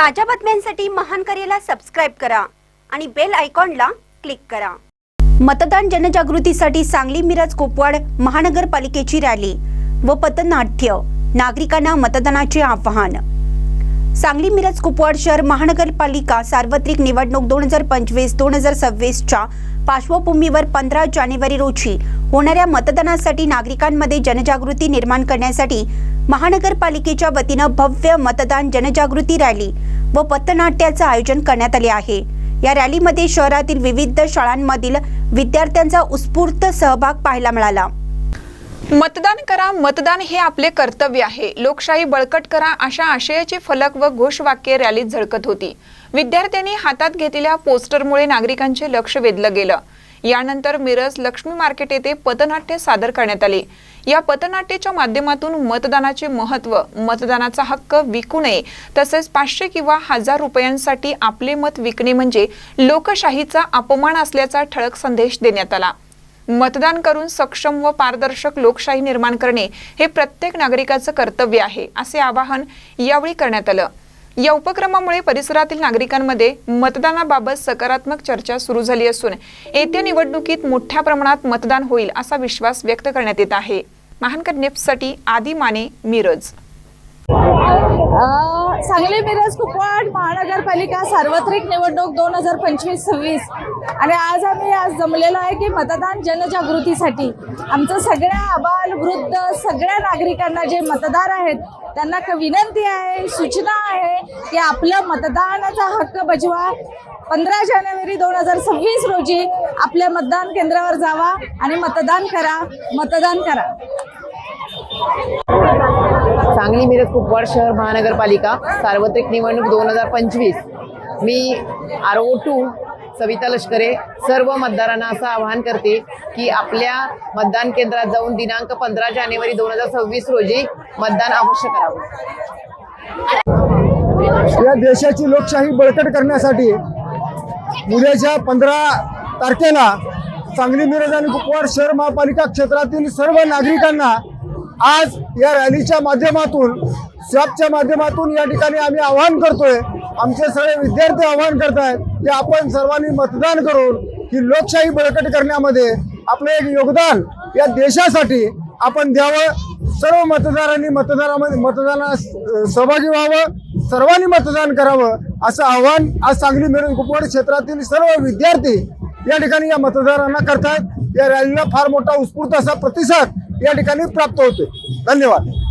ताज्या बातम्यांसाठी महान करेला सबस्क्राईब करा आणि बेल आयकॉनला क्लिक करा. मतदान जनजागृतीसाठी सांगली मिरज कोपवाड महानगरपालिकेची रॅली व पथनाट्य नागरिकांना मतदानाचे आवाहन. सांगली मिरज कुपवाड शहर महानगरपालिका सार्वत्रिक निवडणूक दोन हजार पंचवीस दोन हजार सव्वीसच्या पार्श्वभूमीवर पंधरा जानेवारी रोजी होणाऱ्या मतदानासाठी नागरिकांमध्ये जनजागृती निर्माण करण्यासाठी महानगरपालिकेच्या वतीनं भव्य मतदान जनजागृती रॅली व पथनाट्याचं आयोजन करण्यात आले आहे. या रॅलीमध्ये शहरातील विविध शाळांमधील विद्यार्थ्यांचा उत्स्फूर्त सहभाग पाहायला मिळाला. मतदान करा मतदान हे आपले कर्तव्य आहे. लोकशाही बळकट करा अशा आशयाचे फलक व घोषवाक्य रॅलीत झळकत होती. विद्यार्थ्यांनी हातात घेतलेल्या पोस्टरमुळे नागरिकांचे लक्ष वेधलं गेलं. यानंतर मिरज लक्ष्मी मार्केट येथे पथनाट्य सादर करण्यात आले. या पथनाट्याच्या माध्यमातून मतदानाचे महत्त्व मतदानाचा हक्क विकू नये तसेच पाचशे किंवा हजार रुपयांसाठी आपले मत विकणे म्हणजे लोकशाहीचा अपमान असल्याचा ठळक संदेश देण्यात आला. मतदान करून सक्षम व पारदर्शक लोकशाही निर्माण करणे हे प्रत्येक नागरिकाचं कर्तव्य आहे असे आवाहन यावेळी करण्यात आलं. या उपक्रमामुळे परिसरातील नागरिकांमध्ये मतदानाबाबत सकारात्मक चर्चा सुरू झाली असून येत्या निवडणुकीत मोठ्या प्रमाणात मतदान होईल असा विश्वास व्यक्त करण्यात येत आहे. महानकर नेप्ससाठी आदी माने मिरज. सांगली मिरज कुपवाड महानगरपालिका सार्वत्रिक निवडणूक दोन हजार पंचवीस सव्वीस. आणि आज आम्ही आज जमलेलो आहे की मतदान जनजागृतीसाठी. आमचं सगळ्या आबाल वृद्ध सगळ्या नागरिकांना जे मतदार आहेत त्यांना विनंती आहे सूचना आहे की आपलं मतदानाचा हक्क बजवा. पंधरा जानेवारी दोन हजार सव्वीस रोजी आपल्या मतदान केंद्रावर जावा आणि मतदान करा मतदान करा. सांगली मिरज कुपवाड शहर महानगरपालिका सार्वत्रिक निवडणूक दोन हजार पंचवीस. मी R O two Savita Lashkare सर्व मतदारांना असं आवाहन करते की आपल्या मतदान केंद्रात जाऊन दिनांक पंधरा जानेवारी दोन हजार सव्वीस रोजी मतदान अवश्य करावं. या देशाची लोकशाही बळकट करण्यासाठी उद्याच्या पंधरा तारखेला सांगली मिरज आणि कुपवाड शहर महापालिका क्षेत्रातील सर्व नागरिकांना आज या रॅलीच्या माध्यमातून स्वॅपच्या माध्यमातून या ठिकाणी आम्ही आवाहन करतोय. आमचे सगळे विद्यार्थी आवाहन करत आहेत की आपण सर्वांनी मतदान करून ही लोकशाही बळकट करण्यामध्ये आपलं एक योगदान या देशासाठी आपण द्यावं. सर्व मतदारांनी मतदारामध्ये मतदानात सहभागी व्हावं. सर्वांनी मतदान करावं असं आव्हान आज सांगली मिरज कुपवाड क्षेत्रातील सर्व विद्यार्थी या ठिकाणी या मतदारांना करतायत. या रॅलीला फार मोठा उत्स्फूर्त असा प्रतिसाद या ठिकाणी प्राप्त होते धन्यवाद.